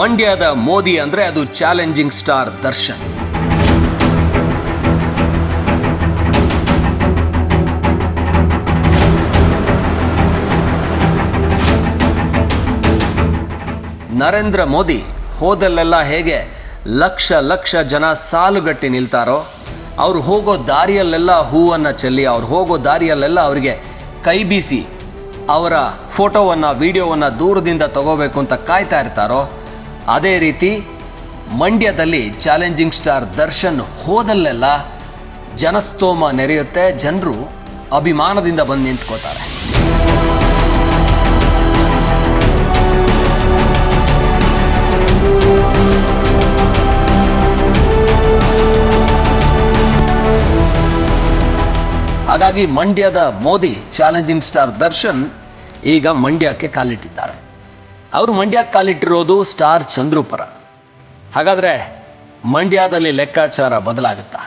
ಮಂಡ್ಯದ ಮೋದಿ ಅಂದ್ರೆ ಅದು ಚಾಲೆಂಜಿಂಗ್ ಸ್ಟಾರ್ ದರ್ಶನ್. ನರೇಂದ್ರ ಮೋದಿ ಹೋದಲ್ಲೆಲ್ಲ ಹೇಗೆ ಲಕ್ಷ ಲಕ್ಷ ಜನ ಸಾಲುಗಟ್ಟಿ ನಿಲ್ತಾರೋ, ಅವ್ರು ಹೋಗೋ ದಾರಿಯಲ್ಲೆಲ್ಲ ಹೂವನ್ನು ಚೆಲ್ಲಿ, ಅವ್ರು ಹೋಗೋ ದಾರಿಯಲ್ಲೆಲ್ಲ ಅವರಿಗೆ ಕೈ ಬೀಸಿ ಅವರ ಫೋಟೋವನ್ನು, ವಿಡಿಯೋವನ್ನು ದೂರದಿಂದ ತಗೋಬೇಕು ಅಂತ ಕಾಯ್ತಾ ಇರ್ತಾರೋ ಅದೇ ರೀತಿ ಮಂಡ್ಯದಲ್ಲಿ ಚಾಲೆಂಜಿಂಗ್ ಸ್ಟಾರ್ ದರ್ಶನ್ ಹೋದಲ್ಲೆಲ್ಲ ಜನಸ್ತೋಮ ನೆರೆಯುತ್ತೆ, ಜನರು ಅಭಿಮಾನದಿಂದ ಬಂದು ನಿಂತ್ಕೋತಾರೆ. ಹಾಗಾಗಿ ಮಂಡ್ಯದ ಮೋದಿ ಚಾಲೆಂಜಿಂಗ್ ಸ್ಟಾರ್ ದರ್ಶನ್ ಈಗ ಮಂಡ್ಯಕ್ಕೆ ಕಾಲಿಟ್ಟಿದ್ದಾರೆ. ಅವರು ಮಂಡ್ಯ ಕಾಲಿಟ್ಟಿರೋದು ಸ್ಟಾರ್ ಚಂದ್ರು ಪರ ಹಾಗಾದರೆ ಮಂಡ್ಯದಲ್ಲಿ ಲೆಕ್ಕಾಚಾರ ಬದಲಾಗುತ್ತಾ?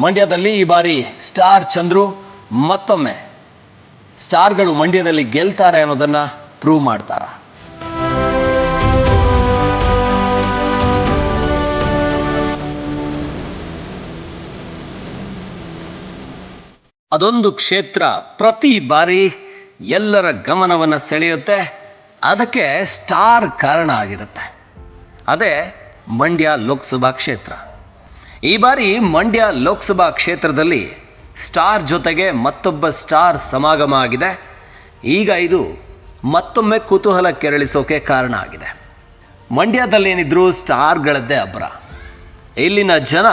ಮಂಡ್ಯದಲ್ಲಿ ಈ ಬಾರಿ ಸ್ಟಾರ್ ಚಂದ್ರು ಮತ್ತೊಮ್ಮೆ ಸ್ಟಾರ್ಗಳು ಮಂಡ್ಯದಲ್ಲಿ ಗೆಲ್ತಾರೆ ಅನ್ನೋದನ್ನು ಪ್ರೂವ್ ಮಾಡ್ತಾರ? ಅದೊಂದು ಕ್ಷೇತ್ರ ಪ್ರತಿ ಬಾರಿ ಎಲ್ಲರ ಗಮನವನ್ನು ಸೆಳೆಯುತ್ತೆ. ಅದಕ್ಕೆ ಸ್ಟಾರ್ ಕಾರಣ ಆಗಿರುತ್ತೆ. ಅದೇ ಮಂಡ್ಯ ಲೋಕಸಭಾ ಕ್ಷೇತ್ರ. ಈ ಬಾರಿ ಮಂಡ್ಯ ಲೋಕಸಭಾ ಕ್ಷೇತ್ರದಲ್ಲಿ ಸ್ಟಾರ್ ಜೊತೆಗೆ ಮತ್ತೊಬ್ಬ ಸ್ಟಾರ್ ಸಮಾಗಮ ಆಗಿದೆ. ಈಗ ಇದು ಮತ್ತೊಮ್ಮೆ ಕುತೂಹಲ ಕೆರಳಿಸೋಕೆ ಕಾರಣ ಆಗಿದೆ. ಮಂಡ್ಯದಲ್ಲೇನಿದ್ರು ಸ್ಟಾರ್ಗಳದ್ದೇ ಅಬ್ಬರ ಇಲ್ಲಿನ ಜನ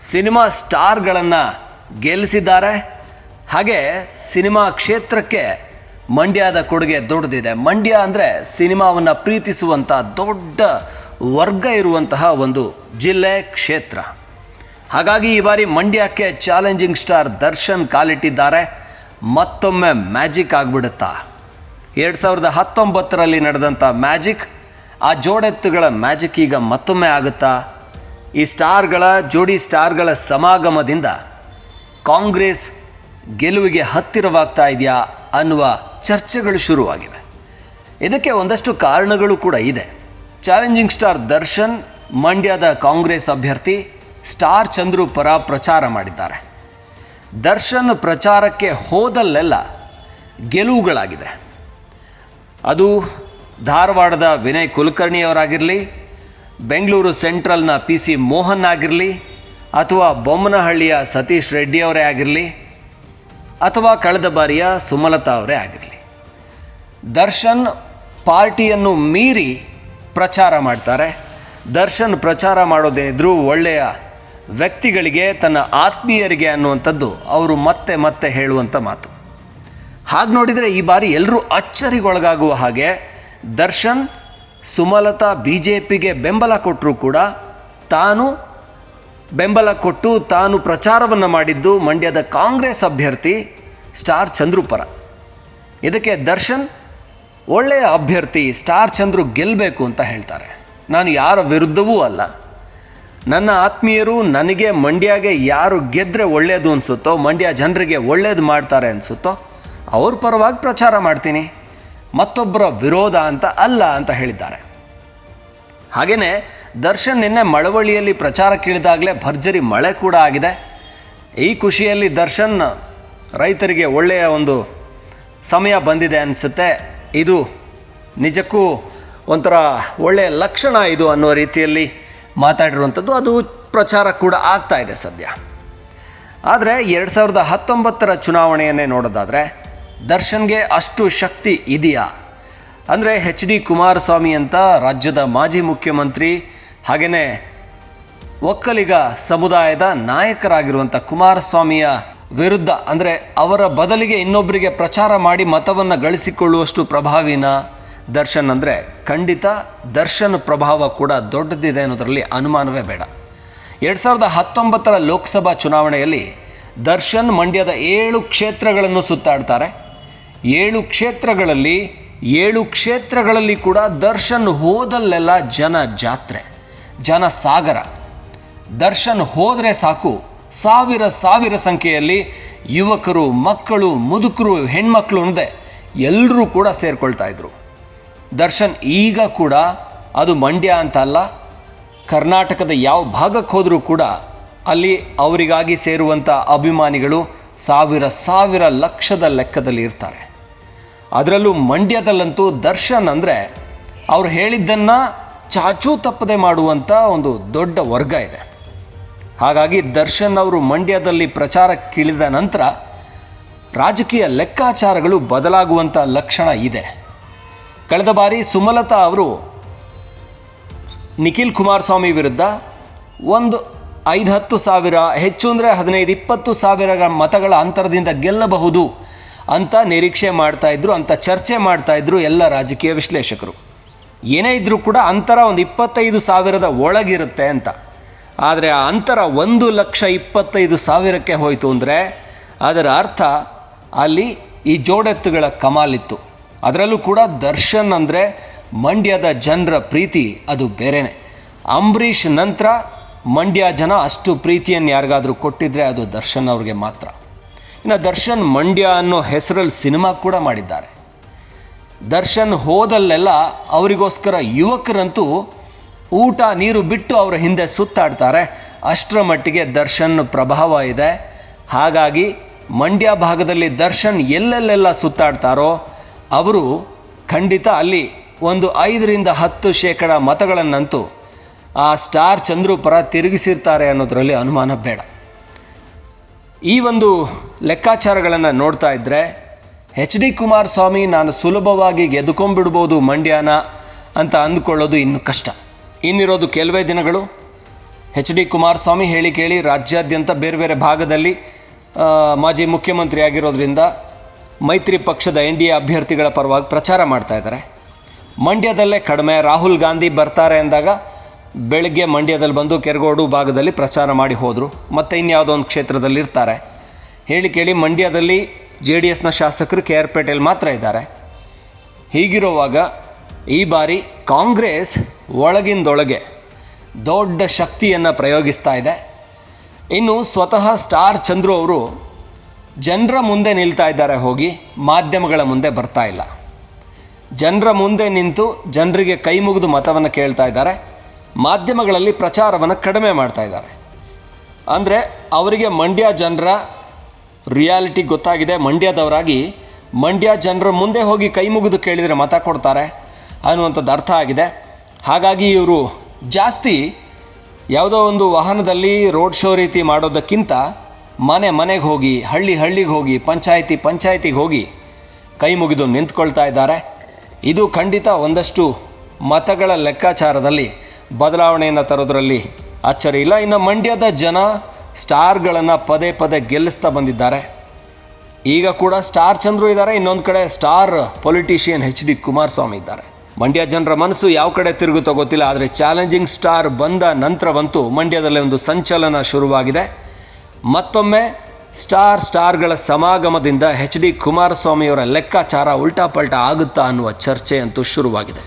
ಸಿನಿಮಾ ಸ್ಟಾರ್ಗಳನ್ನು ಗೆಲ್ಲಿಸಿದ್ದಾರೆ. ಹಾಗೆ ಸಿನಿಮಾ ಕ್ಷೇತ್ರಕ್ಕೆ ಮಂಡ್ಯದ ಕೊಡುಗೆ ದೊಡ್ಡದಿದೆ. ಮಂಡ್ಯ ಅಂದರೆ ಸಿನಿಮಾವನ್ನು ಪ್ರೀತಿಸುವಂಥ ದೊಡ್ಡ ವರ್ಗ ಇರುವಂತಹ ಒಂದು ಜಿಲ್ಲೆ, ಕ್ಷೇತ್ರ. ಹಾಗಾಗಿ ಈ ಬಾರಿ ಮಂಡ್ಯಕ್ಕೆ ಚಾಲೆಂಜಿಂಗ್ ಸ್ಟಾರ್ ದರ್ಶನ್ ಕಾಲಿಟ್ಟಿದ್ದಾರೆ. ಮತ್ತೊಮ್ಮೆ ಮ್ಯಾಜಿಕ್ ಆಗಿಬಿಡುತ್ತಾ? ಎರಡು ಸಾವಿರದ ಹತ್ತೊಂಬತ್ತರಲ್ಲಿ ನಡೆದಂಥ ಮ್ಯಾಜಿಕ್, ಆ ಜೋಡೆತ್ತುಗಳ ಮ್ಯಾಜಿಕ್ ಈಗ ಮತ್ತೊಮ್ಮೆ ಆಗುತ್ತಾ? ಈ ಸ್ಟಾರ್ಗಳ, ಜೋಡಿ ಸ್ಟಾರ್ಗಳ ಸಮಾಗಮದಿಂದ ಕಾಂಗ್ರೆಸ್ ಗೆಲುವಿಗೆ ಹತ್ತಿರವಾಗ್ತಾ ಇದೆಯಾ ಅನ್ನುವ ಚರ್ಚೆಗಳು ಶುರುವಾಗಿವೆ. ಇದಕ್ಕೆ ಒಂದಷ್ಟು ಕಾರಣಗಳು ಕೂಡ ಇದೆ. ಚಾಲೆಂಜಿಂಗ್ ಸ್ಟಾರ್ ದರ್ಶನ್, ಮಂಡ್ಯದ ಕಾಂಗ್ರೆಸ್ ಅಭ್ಯರ್ಥಿ ಸ್ಟಾರ್ ಚಂದ್ರು ಪರ ಪ್ರಚಾರ ಮಾಡಿದ್ದಾರೆ. ದರ್ಶನ್ ಪ್ರಚಾರಕ್ಕೆ ಹೋದಲ್ಲೆಲ್ಲ ಗೆಲುವುಗಳಾಗಿದೆ. ಅದು ಧಾರವಾಡದ ವಿನಯ್ ಕುಲಕರ್ಣಿಯವರಾಗಿರಲಿ, ಬೆಂಗಳೂರು ಸೆಂಟ್ರಲ್ನ ಪಿ ಸಿ ಮೋಹನ್ ಆಗಿರಲಿ, ಅಥವಾ ಬೊಮ್ಮನಹಳ್ಳಿಯ ಸತೀಶ್ ರೆಡ್ಡಿಯವರೇ ಆಗಿರಲಿ ಅಥವಾ ಕಳೆದ ಬಾರಿಯ ಸುಮಲತಾ ಅವರೇ ಆಗಿರಲಿ. ದರ್ಶನ್ ಪಾರ್ಟಿಯನ್ನು ಮೀರಿ ಪ್ರಚಾರ ಮಾಡ್ತಾರೆ. ದರ್ಶನ್ ಪ್ರಚಾರ ಮಾಡೋದೇನಿದ್ರು ಒಳ್ಳೆಯ ವ್ಯಕ್ತಿಗಳಿಗೆ, ತನ್ನ ಆತ್ಮೀಯರಿಗೆ ಅನ್ನುವಂಥದ್ದು ಅವರು ಮತ್ತೆ ಮತ್ತೆ ಹೇಳುವಂಥ ಮಾತು. ಹಾಗೆ ನೋಡಿದರೆ ಈ ಬಾರಿ ಎಲ್ಲರೂ ಅಚ್ಚರಿಗೊಳಗಾಗುವ ಹಾಗೆ ದರ್ಶನ್ ಸುಮಲತಾ ಬಿ ಜೆ ಪಿಗೆ ಬೆಂಬಲ ಕೊಟ್ಟರೂ ಕೂಡ ತಾನು ಬೆಂಬಲ ಕೊಟ್ಟು ತಾನು ಪ್ರಚಾರವನ್ನು ಮಾಡಿದ್ದು ಮಂಡ್ಯದ ಕಾಂಗ್ರೆಸ್ ಅಭ್ಯರ್ಥಿ ಸ್ಟಾರ್ ಚಂದ್ರು ಪರ. ಇದಕ್ಕೆ ದರ್ಶನ್, ಒಳ್ಳೆಯ ಅಭ್ಯರ್ಥಿ ಸ್ಟಾರ್ ಚಂದ್ರು ಗೆಲ್ಲಬೇಕು ಅಂತ ಹೇಳ್ತಾರೆ. ನಾನು ಯಾರ ವಿರುದ್ಧವೂ ಅಲ್ಲ. ನನ್ನ ಆತ್ಮೀಯರು ನನಗೆ ಮಂಡ್ಯಗೆ ಯಾರು ಗೆದ್ದರೆ ಒಳ್ಳೆಯದು ಅನಿಸುತ್ತೋ, ಮಂಡ್ಯ ಜನರಿಗೆ ಒಳ್ಳೇದು ಮಾಡ್ತಾರೆ ಅನಿಸುತ್ತೋ, ಅವ್ರ ಪರವಾಗಿ ಪ್ರಚಾರ ಮಾಡ್ತೀನಿ. ಮತ್ತೊಬ್ಬರ ವಿರೋಧ ಅಂತ ಅಲ್ಲ ಅಂತ ಹೇಳಿದ್ದಾರೆ. ಹಾಗೆಯೇ ದರ್ಶನ್ ನಿನ್ನೆ ಮಳವಳ್ಳಿಯಲ್ಲಿ ಪ್ರಚಾರಕ್ಕಿಳಿದಾಗಲೇ ಭರ್ಜರಿ ಮಳೆ ಕೂಡ ಆಗಿದೆ. ಈ ಖುಷಿಯಲ್ಲಿ ದರ್ಶನ್ ರೈತರಿಗೆ ಒಳ್ಳೆಯ ಒಂದು ಸಮಯ ಬಂದಿದೆ ಅನಿಸುತ್ತೆ. ಇದು ನಿಜಕ್ಕೂ ಒಂಥರ ಒಳ್ಳೆಯ ಲಕ್ಷಣ ಇದು ಅನ್ನೋ ರೀತಿಯಲ್ಲಿ ಮಾತಾಡಿರುವಂಥದ್ದು. ಅದು ಪ್ರಚಾರ ಕೂಡ ಆಗ್ತಾ ಇದೆ ಸದ್ಯ. ಆದರೆ ಎರಡು ಸಾವಿರದ ಹತ್ತೊಂಬತ್ತರ ಚುನಾವಣೆಯನ್ನೇ ನೋಡೋದಾದರೆ ದರ್ಶನ್ಗೆ ಅಷ್ಟು ಶಕ್ತಿ ಇದೆಯಾ? ಅಂದರೆ ಎಚ್ ಡಿ ಕುಮಾರಸ್ವಾಮಿ ಅಂತ ರಾಜ್ಯದ ಮಾಜಿ ಮುಖ್ಯಮಂತ್ರಿ ಹಾಗೆಯೇ ಒಕ್ಕಲಿಗ ಸಮುದಾಯದ ನಾಯಕರಾಗಿರುವಂಥ ಕುಮಾರಸ್ವಾಮಿಯ ವಿರುದ್ಧ, ಅಂದರೆ ಅವರ ಬದಲಿಗೆ ಇನ್ನೊಬ್ಬರಿಗೆ ಪ್ರಚಾರ ಮಾಡಿ ಮತವನ್ನು ಗಳಿಸಿಕೊಳ್ಳುವಷ್ಟು ಪ್ರಭಾವಿನ ದರ್ಶನ್ ಅಂದರೆ ಖಂಡಿತ ದರ್ಶನ್ ಪ್ರಭಾವ ಕೂಡ ದೊಡ್ಡದಿದೆ ಅನ್ನೋದರಲ್ಲಿ ಅನುಮಾನವೇ ಬೇಡ. ಎರಡು ಸಾವಿರದ ಹತ್ತೊಂಬತ್ತರ ಲೋಕಸಭಾ ಚುನಾವಣೆಯಲ್ಲಿ ದರ್ಶನ್ ಮಂಡ್ಯದ ಏಳು ಕ್ಷೇತ್ರಗಳನ್ನು ಸುತ್ತಾಡ್ತಾರೆ. ಏಳು ಕ್ಷೇತ್ರಗಳಲ್ಲಿ ಏಳು ಕ್ಷೇತ್ರಗಳಲ್ಲಿ ಕೂಡ ದರ್ಶನ್ ಹೋದಲ್ಲೆಲ್ಲ ಜನ ಜಾತ್ರೆ, ಜನ ಸಾಗರ. ದರ್ಶನ್ ಹೋದರೆ ಸಾಕು, ಸಾವಿರ ಸಾವಿರ ಸಂಖ್ಯೆಯಲ್ಲಿ ಯುವಕರು, ಮಕ್ಕಳು, ಮುದುಕರು, ಹೆಣ್ಮಕ್ಳು ಅನ್ನದೆ ಎಲ್ಲರೂ ಕೂಡ ಸೇರಿಕೊಳ್ತಾ ಇದ್ರು. ದರ್ಶನ್ ಈಗ ಕೂಡ ಅದು ಮಂಡ್ಯ ಅಂತ ಅಲ್ಲ, ಕರ್ನಾಟಕದ ಯಾವ ಭಾಗಕ್ಕೆ ಹೋದರೂ ಕೂಡ ಅಲ್ಲಿ ಅವರಿಗಾಗಿ ಸೇರುವಂಥ ಅಭಿಮಾನಿಗಳು ಸಾವಿರ ಸಾವಿರ ಲಕ್ಷದ ಲೆಕ್ಕದಲ್ಲಿ ಇರ್ತಾರೆ. ಅದರಲ್ಲೂ ಮಂಡ್ಯದಲ್ಲಂತೂ ದರ್ಶನ್ ಅಂದರೆ ಅವ್ರು ಹೇಳಿದ್ದನ್ನು ಚಾಚೂ ತಪ್ಪದೆ ಮಾಡುವಂಥ ಒಂದು ದೊಡ್ಡ ವರ್ಗ ಇದೆ. ಹಾಗಾಗಿ ದರ್ಶನ್ ಅವರು ಮಂಡ್ಯದಲ್ಲಿ ಪ್ರಚಾರಕ್ಕಿಳಿದ ನಂತರ ರಾಜಕೀಯ ಲೆಕ್ಕಾಚಾರಗಳು ಬದಲಾಗುವಂಥ ಲಕ್ಷಣ ಇದೆ. ಕಳೆದ ಬಾರಿ ಸುಮಲತಾ ಅವರು ನಿಖಿಲ್ ಕುಮಾರಸ್ವಾಮಿ ವಿರುದ್ಧ ಒಂದು ಐದು ಹತ್ತು ಸಾವಿರ, ಹೆಚ್ಚು ಅಂದರೆ ಹದಿನೈದು, ಇಪ್ಪತ್ತು ಸಾವಿರ ಮತಗಳ ಅಂತರದಿಂದ ಗೆಲ್ಲಬಹುದು ಅಂತ ನಿರೀಕ್ಷೆ ಮಾಡ್ತಾಯಿದ್ರು ಅಂತ ಚರ್ಚೆ ಮಾಡ್ತಾಯಿದ್ರು ಎಲ್ಲ ರಾಜಕೀಯ ವಿಶ್ಲೇಷಕರು. ಏನೇ ಇದ್ದರೂ ಕೂಡ ಅಂತರ ಒಂದು ಇಪ್ಪತ್ತೈದು ಸಾವಿರದ ಒಳಗಿರುತ್ತೆ ಅಂತ. ಆದರೆ ಆ ಅಂತರ ಒಂದು ಲಕ್ಷ ಇಪ್ಪತ್ತೈದು ಸಾವಿರಕ್ಕೆ ಹೋಯಿತು ಅಂದರೆ ಅದರ ಅರ್ಥ ಅಲ್ಲಿ ಈ ಜೋಡೆತ್ತುಗಳ ಕಮಾಲಿತ್ತು ಅದರಲ್ಲೂ ಕೂಡ ದರ್ಶನ್ ಅಂದರೆ ಮಂಡ್ಯದ ಜನರ ಪ್ರೀತಿ ಅದು ಬೇರೆಯೇ ಅಂಬರೀಷ್ ನಂತರ ಮಂಡ್ಯ ಜನ ಅಷ್ಟು ಪ್ರೀತಿಯನ್ನು ಯಾರಿಗಾದರೂ ಕೊಟ್ಟಿದ್ರೆ ಅದು ದರ್ಶನ್ ಅವ್ರಿಗೆ ಮಾತ್ರ. ಇನ್ನು ದರ್ಶನ್ ಮಂಡ್ಯ ಅನ್ನೋ ಹೆಸರಲ್ಲಿ ಸಿನಿಮಾ ಕೂಡ ಮಾಡಿದ್ದಾರೆ. ದರ್ಶನ್ ಹೋದಲ್ಲೆಲ್ಲ ಅವರಿಗೋಸ್ಕರ ಯುವಕರಂತೂ ಊಟ ನೀರು ಬಿಟ್ಟು ಅವರ ಹಿಂದೆ ಸುತ್ತಾಡ್ತಾರೆ. ಅಷ್ಟರ ಮಟ್ಟಿಗೆ ದರ್ಶನ್ ಪ್ರಭಾವ ಇದೆ. ಹಾಗಾಗಿ ಮಂಡ್ಯ ಭಾಗದಲ್ಲಿ ದರ್ಶನ್ ಎಲ್ಲೆಲ್ಲೆಲ್ಲ ಸುತ್ತಾಡ್ತಾರೋ, ಅವರು ಖಂಡಿತ ಅಲ್ಲಿ ಒಂದು ಐದರಿಂದ ಹತ್ತು ಶೇಕಡ ಮತಗಳನ್ನಂತೂ ಆ ಸ್ಟಾರ್ ಚಂದ್ರು ಪರ ತಿರುಗಿಸಿರ್ತಾರೆ ಅನ್ನೋದರಲ್ಲಿ ಅನುಮಾನ ಬೇಡ. ಈ ಒಂದು ಲೆಕ್ಕಾಚಾರಗಳನ್ನು ನೋಡ್ತಾ ಇದ್ದರೆ ಎಚ್ ಡಿ ಕುಮಾರಸ್ವಾಮಿ ನಾನು ಸುಲಭವಾಗಿ ಗೆದ್ದುಕೊಂಡ್ಬಿಡ್ಬೋದು ಮಂಡ್ಯನ ಅಂತ ಅಂದ್ಕೊಳ್ಳೋದು ಇನ್ನು ಕಷ್ಟ. ಇನ್ನಿರೋದು ಕೆಲವೇ ದಿನಗಳು. ಎಚ್ ಡಿ ಕುಮಾರಸ್ವಾಮಿ ಹೇಳಿ ಕೇಳಿ ರಾಜ್ಯಾದ್ಯಂತ ಬೇರೆ ಬೇರೆ ಭಾಗದಲ್ಲಿ ಮಾಜಿ ಮುಖ್ಯಮಂತ್ರಿ ಆಗಿರೋದ್ರಿಂದ ಮೈತ್ರಿ ಪಕ್ಷದ ಎನ್ ಡಿ ಎ ಅಭ್ಯರ್ಥಿಗಳ ಪರವಾಗಿ ಪ್ರಚಾರ ಮಾಡ್ತಾ ಇದ್ದಾರೆ. ಮಂಡ್ಯದಲ್ಲೇ ಕಡಿಮೆ. ರಾಹುಲ್ ಗಾಂಧಿ ಬರ್ತಾರೆ ಅಂದಾಗ ಬೆಳಗ್ಗೆ ಮಂಡ್ಯದಲ್ಲಿ ಬಂದು ಕೆರಗೋಡು ಭಾಗದಲ್ಲಿ ಪ್ರಚಾರ ಮಾಡಿ ಹೋದರು, ಮತ್ತೆ ಇನ್ಯಾವುದೋ ಒಂದು ಕ್ಷೇತ್ರದಲ್ಲಿ ಇರ್ತಾರೆ. ಹೇಳಿ ಕೇಳಿ, ಮಂಡ್ಯದಲ್ಲಿ ಜೆ ಡಿ ಎಸ್ನ ಶಾಸಕರು ಕೆ ಆರ್ ಪೇಟೆಯಲ್ಲಿ ಮಾತ್ರ ಇದ್ದಾರೆ. ಹೀಗಿರುವಾಗ ಈ ಬಾರಿ ಕಾಂಗ್ರೆಸ್ ಒಳಗಿಂದೊಳಗೆ ದೊಡ್ಡ ಶಕ್ತಿಯನ್ನು ಪ್ರಯೋಗಿಸ್ತಾ ಇದೆ. ಇನ್ನು ಸ್ವತಃ ಸ್ಟಾರ್ ಚಂದ್ರು ಅವರು ಜನರ ಮುಂದೆ ನಿಲ್ತಾ ಇದ್ದಾರೆ ಹೋಗಿ, ಮಾಧ್ಯಮಗಳ ಮುಂದೆ ಬರ್ತಾ ಇಲ್ಲ. ಜನರ ಮುಂದೆ ನಿಂತು ಜನರಿಗೆ ಕೈ ಮುಗಿದು ಮತವನ್ನು ಕೇಳ್ತಾ ಇದ್ದಾರೆ. ಮಾಧ್ಯಮಗಳಲ್ಲಿ ಪ್ರಚಾರವನ್ನು ಕಡಿಮೆ ಮಾಡ್ತಾ ಇದ್ದಾರೆ. ಅಂದರೆ ಅವರಿಗೆ ಮಂಡ್ಯ ಜನರ ರಿಯಾಲಿಟಿ ಗೊತ್ತಾಗಿದೆ. ಮಂಡ್ಯದವರಾಗಿ ಮಂಡ್ಯ ಜನರ ಮುಂದೆ ಹೋಗಿ ಕೈ ಮುಗಿದು ಕೇಳಿದರೆ ಮತ ಕೊಡ್ತಾರೆ ಅನ್ನುವಂಥದ್ದು ಅರ್ಥ ಆಗಿದೆ. ಹಾಗಾಗಿ ಇವರು ಜಾಸ್ತಿ ಯಾವುದೋ ಒಂದು ವಾಹನದಲ್ಲಿ ರೋಡ್ ಶೋ ರೀತಿ ಮಾಡೋದಕ್ಕಿಂತ ಮನೆ ಮನೆಗೆ ಹೋಗಿ, ಹಳ್ಳಿ ಹಳ್ಳಿಗೆ ಹೋಗಿ, ಪಂಚಾಯಿತಿ ಪಂಚಾಯಿತಿಗೆ ಹೋಗಿ ಕೈ ಮುಗಿದು ನಿಂತ್ಕೊಳ್ತಾ ಇದ್ದಾರೆ. ಇದು ಖಂಡಿತ ಒಂದಷ್ಟು ಮತಗಳ ಲೆಕ್ಕಾಚಾರದಲ್ಲಿ ಬದಲಾವಣೆಯನ್ನು ತರೋದರಲ್ಲಿ ಅಚ್ಚರಿ ಇಲ್ಲ. ಇನ್ನು ಮಂಡ್ಯದ ಜನ ಸ್ಟಾರ್ಗಳನ್ನು ಪದೇ ಪದೇ ಗೆಲ್ಲಿಸ್ತಾ ಬಂದಿದ್ದಾರೆ. ಈಗ ಕೂಡ ಸ್ಟಾರ್ ಚಂದ್ರು ಇದ್ದಾರೆ, ಇನ್ನೊಂದು ಕಡೆ star politician H D Kumaraswamy ಇದ್ದಾರೆ. ಮಂಡ್ಯ ಜನರ ಮನಸ್ಸು ಯಾವ ಕಡೆ ತಿರುಗುತ್ತೋ ಗೊತ್ತಿಲ್ಲ, ಆದರೆ ಚಾಲೆಂಜಿಂಗ್ ಸ್ಟಾರ್ ಬಂದ ನಂತರವಂತೂ ಮಂಡ್ಯದಲ್ಲಿ ಒಂದು ಸಂಚಲನ ಶುರುವಾಗಿದೆ. ಮತ್ತೊಮ್ಮೆ ಸ್ಟಾರ್ ಸ್ಟಾರ್ಗಳ ಸಮಾಗಮದಿಂದ ಎಚ್ ಡಿ ಕುಮಾರಸ್ವಾಮಿಯವರ ಲೆಕ್ಕಾಚಾರ ಉಲ್ಟಾ ಪಲ್ಟಾ ಆಗುತ್ತಾ ಅನ್ನುವ ಚರ್ಚೆ ಅಂತೂ ಶುರುವಾಗಿದೆ.